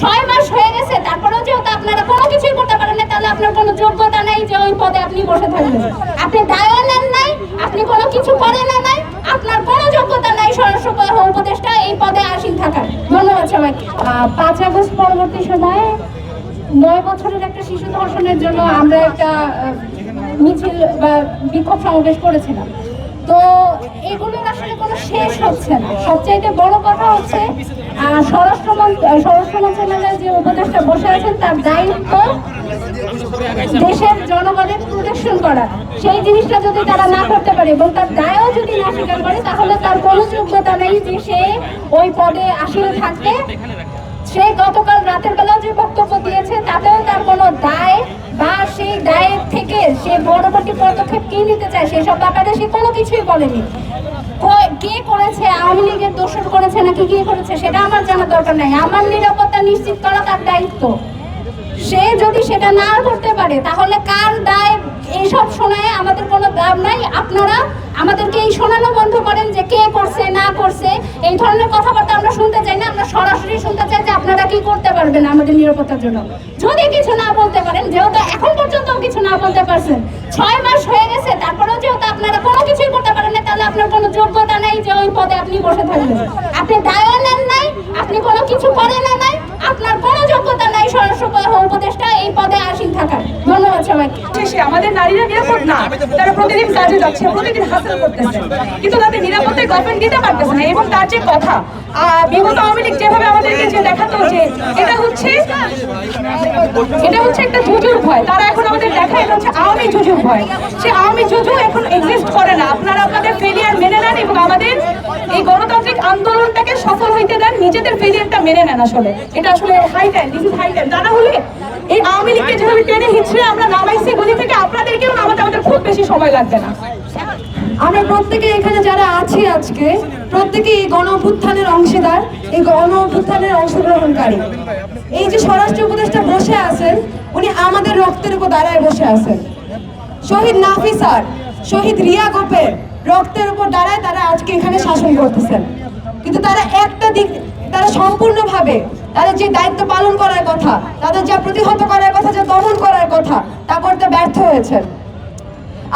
ছয় মাস হয়ে গেছে, তারপরেও যেহেতু আপনারা কোনো কিছুই করতে পারেন না, তাহলে আপনার কোনো যোগ্যতা নেই যে ওই পদে আপনি বসে থাকবেন। আপনি দায়ও নেন নাই, আপনি কোনো কিছু করেন নাই, আপনার কোনো যোগ্যতা নাই স্বরাষ্ট্র উপদেষ্টা এই পদে আসীন থাকার। ধন্যবাদ সবাইকে। পাঁচ আগস্ট পরবর্তী সময়ে নয় বছরের একটা শিশু ধর্ষণের জন্য আমরা একটা মিছিল বা বিক্ষোভ সমাবেশ করেছিলাম। তো এগুলোর আসলে কোনো শেষ হচ্ছে না। সবচাইতে বড় কথা হচ্ছে স্বরাষ্ট্র স্বরাষ্ট্র মন্ত্রণালয়ের যে উপদেষ্টা বসে আছেন, তার দায়িত্ব দেশের জনগণের প্রোটেকশন করা। সেই জিনিসটা যদি তারা না করতে পারে এবং তার দায়ও যদি না স্বীকার করে, তাহলে তার কোনো যোগ্যতা নেই যে সে ওই পদে আসলে থাকতে সে গতকাল রাতের বেলা যে বক্তব্য দিয়েছে তাতেও তার কোনো দায় বা সেই দায়ের থেকে সে পরবর্তী পদক্ষেপ কি নিতে চায় সেসব ব্যাপারে সে কোনো কিছুই বলেনি। কো- করেছে? আওয়ামী লীগের দোষর করেছে নাকি কে করেছে সেটা আমার জানার দরকার নাই। আমার নিরাপত্তা নিশ্চিত করা তার দায়িত্ব। সে যদি সেটা না করতে পারে, তাহলে কার দায়? এইসব শোনায় আমাদের কোনো দাম নাই। আপনারা আমাদেরকে এই শোনানো বন্ধ করেন যে কে করছে, না করছে। এই ধরনের কথাবার্তা আমরা শুনতে চাই না। আমরা সরাসরি শুনতে চাই যে আপনারা কি করতে পারবেন আমাদের নিরাপত্তার জন্য। যদি কিছু না বলতে পারেন, যেহেতু এখন পর্যন্ত কিছু না বলতে পারছেন ছয় মাস হয়ে গেছে, তারপরেও যেহেতু আপনারা কোনো কিছুই করতে পারেন না, তাহলে আপনার কোনো যোগ্যতা নেই যে ওই পদে আপনি বসে থাকবেন। আপনি দায়ও নেন নাই, আপনি কোনো কিছু করেন নাই, আপনার কোনো যোগ্যতা নাই স্বরাষ্ট্র উপদেষ্টা এই পদে আসীন থাকার। ধন্যবাদ সবাইকে। শেষে আমাদের নারীরা নিরাপদ না। তারা প্রতিদিন কাজে যাচ্ছে, প্রতিদিন হাসিল করতেছে। কিন্তু তাদের নিরাপত্তায় গভর্নমেন্ট দিতে পারতেছে না, এবং তার যে কথা বিগত আওয়ামী লীগ যেভাবে আমাদেরকে যে দেখাতো যে এটা হচ্ছে এটা হচ্ছে একটা জুজুর ভয়। তারা এখন আমাদের দেখা এটা হচ্ছে আওয়ামী জুজুর ভয়। সে আওয়ামী জুজু এখন এক্সিস্ট করে না। আপনারা আপনাদের ফেলিয়ার মেনে নেন এবং আমাদের এই গণতান্ত্রিক আন্দোলনটাকে সফল হইতে দেন, নিজেদের ফেলিয়ারটা মেনে নেন আসলে। এটা আসলে high time this is high time তা হলে এই আওয়ামী লীগকে যেভাবে টেনে হিচড়ে আমরা নামাইছি গলি থেকে আপনাদেরকেও নামাতে আমাদের খুব বেশি সময় লাগবে না। আমরা প্রত্যেকে এখানে যারা আছি আজকে, প্রত্যেকে এই গণ অভ্যুত্থানের অংশীদার, এই গণ অভ্যুত্থানের অংশগ্রহণকারী। এই যে স্বরাষ্ট্র উপদেষ্টা বসে আছেন, উনি আমাদের রক্তের উপর দাঁড়ায় বসে আছেন। শহীদ নাফিসার শহীদ রিয়া গোপের রক্তের উপর দাঁড়ায় তারা আজকে এখানে শাসন করতেছেন। কিন্তু তারা একটা দিক, তারা সম্পূর্ণভাবে তাদের যে দায়িত্ব পালন করার কথা, তাদের যা প্রতিহত করার কথা, যা দমন করার কথা, তা করতে ব্যর্থ হয়েছেন।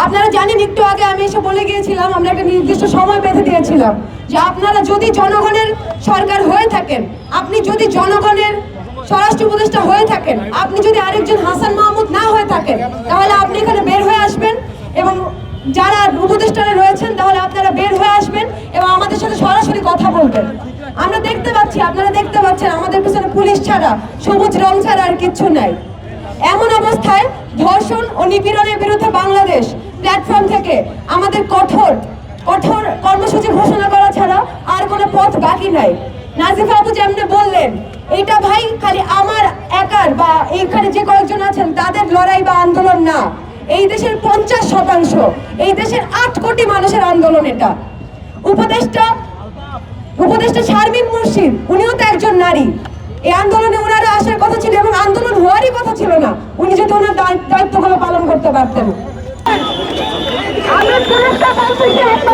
আপনারা জানেন, একটু আগে আমি এসে বলে গিয়েছিলাম, আমরা একটা নির্দিষ্ট সময় বেঁধে দিয়েছিলাম যে আপনারা যদি জনগণের সরকার হয়ে থাকেন, আপনি যদি জনগণের স্বরাষ্ট্র উপদেষ্টা হয়ে থাকেন, আপনি যদি আরেকজন হাসান মাহমুদ না হয়ে থাকেন, তাহলে আপনি এখানে বের হয়ে আসবেন এবং যারা উপদেষ্টারা রয়েছেন, তাহলে আপনারা বের হয়ে আসবেন এবং আমাদের সাথে সরাসরি কথা বলবেন। আমরা দেখতে পাচ্ছি, আপনারা দেখতে পাচ্ছেন, আমাদের পিছনে পুলিশ ছাড়া, সবুজ রং ছাড়া আর কিচ্ছু নাই। এমন অবস্থায় ধর্ষণ ও নিপীড়নের বিরুদ্ধে বাংলাদেশ প্ল্যাটফর্ম থেকে আমাদের কঠোর কঠোর কর্মসূচি ঘোষণা করা ছাড়া আর কোনো পথ বাকি নাই। নাজিফা আপু যেমনি বললেন এটা ভাই খালি আমার একার বা এইখানে যে কয়েকজন আছেন, তাদের লড়াই বা আন্দোলন না। এই দেশের পঞ্চাশ শতাংশ, এই দেশের আট কোটি মানুষের আন্দোলন এটা। উপদেষ্টা উপদেষ্টা শারমিন মুর্শিদ, উনিও তো একজন নারী। এই আন্দোলনে ওনারা আসার কথা ছিল এবং আন্দোলন হওয়ারই কথা ছিল না। উনি যদি ওনার দায়- দায়িত্বগুলো পালন করতে পারতেন। Oh, my God.